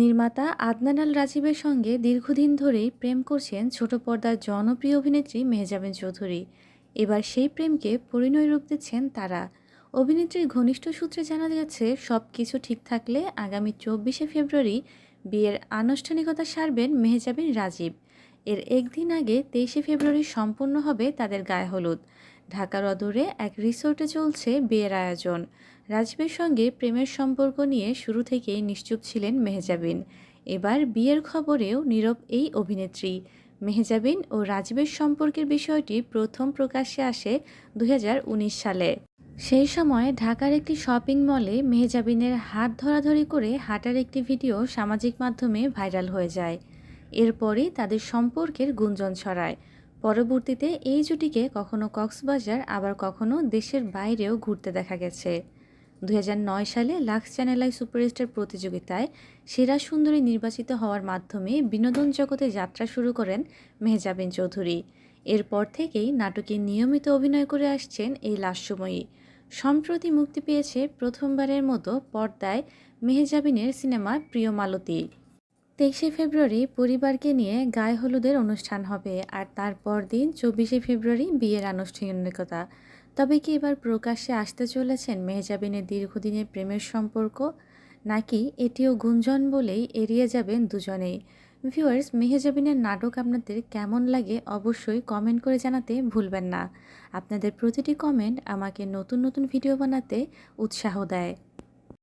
নির্মাতা আদনান আল রাজীবের সঙ্গে দীর্ঘদিন ধরেই প্রেম করছেন ছোট পর্দার জনপ্রিয় অভিনেত্রী মেহজাবিন চৌধুরী। এবার সেই প্রেমকে পরিণয় রূপ দিচ্ছেন তারা। অভিনেত্রীর ঘনিষ্ঠ সূত্রে জানা গেছে সব কিছু ঠিক থাকলে আগামী চব্বিশে ফেব্রুয়ারি বিয়ের আনুষ্ঠানিকতা সারবেন মেহজাবিন রাজীব। এর একদিন আগে তেইশে ফেব্রুয়ারি সম্পূর্ণ হবে তাদের গায়ে হলুদ। ঢাকার অদূরে এক রিসোর্টে চলছে বিয়ের আয়োজন। রাজীবের সঙ্গে প্রেমের সম্পর্ক নিয়ে শুরু থেকেই নিশ্চুপ ছিলেন মেহজাবিন। এবার বিয়ের খবরেও নীরব এই অভিনেত্রী। মেহজাবিন ও রাজীবের সম্পর্কের বিষয়টি প্রথম প্রকাশ্যে আসে দু হাজার উনিশ সালে। সেই সময় ঢাকার একটি শপিং মলে মেহজাবিনের হাত ধরাধরি করে হাঁটার একটি ভিডিও সামাজিক মাধ্যমে ভাইরাল হয়ে যায়। এরপরই তাদের সম্পর্কের গুঞ্জন ছড়ায়। পরবর্তীতে এই জুটিকে কখনো কক্সবাজার, আবার কখনো দেশের বাইরেও ঘুরতে দেখা গেছে। দু হাজার নয় সালে লাক্স চ্যানেল আই সুপারস্টার প্রতিযোগিতায় সেরা সুন্দরী নির্বাচিত হওয়ার মাধ্যমে বিনোদন জগতে যাত্রা শুরু করেন মেহজাবিন চৌধুরী। এরপর থেকেই নাটকে নিয়মিত অভিনয় করে আসছেন এই লাস্যময়ী। সম্প্রতি মুক্তি পেয়েছে প্রথমবারের মতো পর্দায় মেহজাবিনের সিনেমা প্রিয় মালতী তেইশে ফেব্রুয়ারি পরিবারকে নিয়ে গায়ে হলুদের অনুষ্ঠান হবে আর তারপর দিন চব্বিশে ফেব্রুয়ারি বিয়ের আনুষ্ঠানিকতা। তবে কি এবার প্রকাশ্যে আসতে চলেছেন মেহজাবিনের দীর্ঘদিনের প্রেমের সম্পর্ক? নাকি এটিও গুঞ্জন বলেই এড়িয়ে যাবেন দুজনেই? ভিউয়ার্স, মেহজাবিনের নাটক আপনাদের কেমন লাগে অবশ্যই কমেন্ট করে জানাতে ভুলবেন না। আপনাদের প্রতিটি কমেন্ট আমাকে নতুন নতুন ভিডিও বানাতে উৎসাহ দেয়।